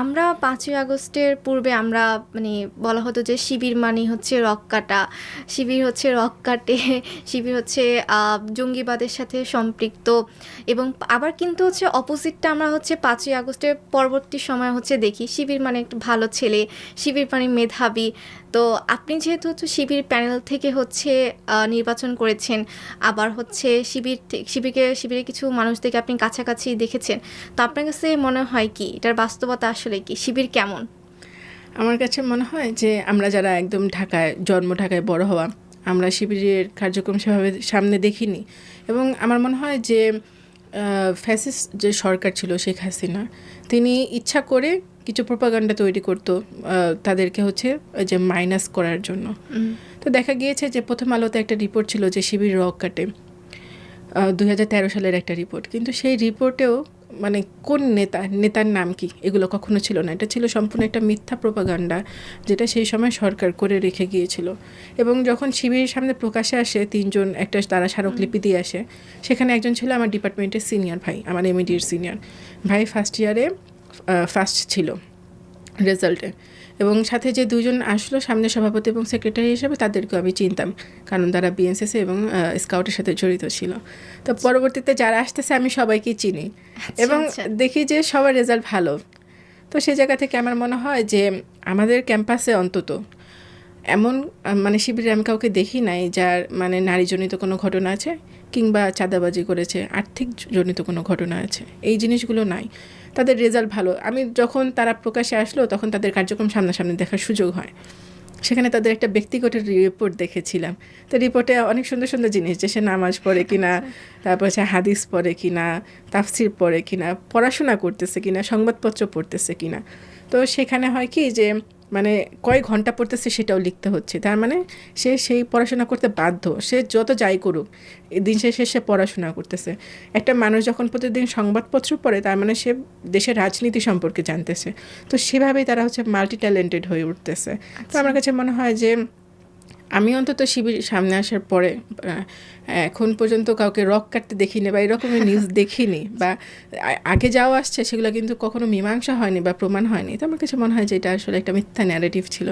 আমরা পাঁচই আগস্টের পূর্বে আমরা মানে বলা হতো যে শিবির মানে হচ্ছে রক কাটা। শিবির হচ্ছে রক কাটে, শিবির হচ্ছে জঙ্গিবাদের সাথে সম্পৃক্ত। এবং আবার কিন্তু হচ্ছে অপোজিটটা আমরা হচ্ছে পাঁচই আগস্টের পরবর্তী সময় হচ্ছে দেখি, শিবির মানে একটা ভালো ছেলে, শিবির মানে মেধাবী। তো আপনি যেহেতু হচ্ছে শিবির প্যানেল থেকে হচ্ছে নির্বাচন করেছেন, আবার হচ্ছে শিবির শিবিরকে শিবিরে কিছু মানুষ মানুষদেরকে আপনি কাছাকাছি দেখেছেন, তো আপনার কাছে মনে হয় কি? এটার বাস্তবতা আসলে কি? শিবির কেমন? আমার কাছে মনে হয় যে আমরা যারা একদম ঢাকায় জন্ম ঢাকায় বড় হওয়া আমরা শিবিরের কার্যক্রম সেভাবে সামনে দেখিনি। এবং আমার মনে হয় যে ফ্যাসিস যে সরকার ছিল শেখ হাসিনা তিনি ইচ্ছা করে কিছু প্রোপাগান্ডা তৈরি করতো তাদেরকে হচ্ছে যে মাইনাস করার জন্য। তো দেখা গিয়েছে যে প্রথম আলোতে একটা রিপোর্ট ছিল যে শিবির রক কাটে। দু হাজার তেরো সালের একটা রিপোর্ট। কিন্তু সেই রিপোর্টেও মানে কোন নেতা নেতার নাম কি? এগুলো কখনো ছিল না। এটা ছিল সম্পূর্ণ একটা মিথ্যা প্রোপাগান্ডা যেটা সেই সময় সরকার করে রেখে গিয়েছিল। এবং যখন শিবিরের সামনে প্রকাশে আসে তিনজন একটা তারা স্মারকলিপি দিয়ে আসে সেখানে একজন ছিল আমার ডিপার্টমেন্টের সিনিয়র ভাই আমার এমএডির সিনিয়র ভাই ফার্স্ট ইয়ারে ফার্স্ট ছিল। রেজাল্টে এবং সাথে যে দুজন আসলো সামনে সভাপতি এবং সেক্রেটারি হিসেবে তাদেরকেও আমি চিনতাম কারণ তারা বিএনসিসি এবং স্কাউটের সাথে জড়িত ছিল। তো পরবর্তীতে যারা আসতেছে আমি সবাইকে চিনি। এবং আচ্ছা। দেখি যে সবার রেজাল্ট ভালো। তো সেই জায়গা থেকে আমার মনে হয় যে আমাদের ক্যাম্পাসে অন্তত এমন মানে শিবিরে আমি কাউকে দেখি নাই যার মানে নারীজনিত কোনো ঘটনা আছে কিংবা চাঁদাবাজি করেছে আর্থিক জনিত কোনো ঘটনা আছে। এই জিনিসগুলো নাই। তাদের রেজাল্ট ভালো। আমি যখন তারা প্রকাশে আসলো তখন তাদের কার্যক্রম সামনাসামনি দেখার সুযোগ হয়। সেখানে তাদের একটা ব্যক্তিগত রিপোর্ট দেখেছিলাম। তো রিপোর্টে অনেক সুন্দর সুন্দর জিনিস যে সে নামাজ পড়ে কিনা তারপর সে হাদিস পড়ে কিনা তাফসির পড়ে কিনা পড়াশোনা করতেছে কিনা সংবাদপত্র পড়তেছে কিনা। তো সেখানে হয় কি যে মানে কয় ঘণ্টা পড়তেছে সেটাও লিখতে হচ্ছে। তার মানে সে সেই পড়াশোনা করতে বাধ্য। সে যত যাই করুক দিন শেষে সে পড়াশোনা করতেছে। একটা মানুষ যখন প্রতিদিন সংবাদপত্র পড়ে তার মানে সে দেশের রাজনীতি সম্পর্কে জানতেছে। তো সেভাবেই তারা হচ্ছে মাল্টি ট্যালেন্টেড হয়ে উঠতেছে। তো আমার কাছে মনে হয় যে আমি অন্তত শিবির সামনে আসার পরে এখন পর্যন্ত কাউকে রক কাটতে দেখিনি বা এরকমের নিউজ দেখিনি বা আগে যাও আসছে সেগুলো কিন্তু কখনো মীমাংসা হয়নি বা প্রমাণ হয়নি। তো আমার কাছে মনে হয় যে এটা আসলে একটা মিথ্যা ন্যারেটিভ ছিল।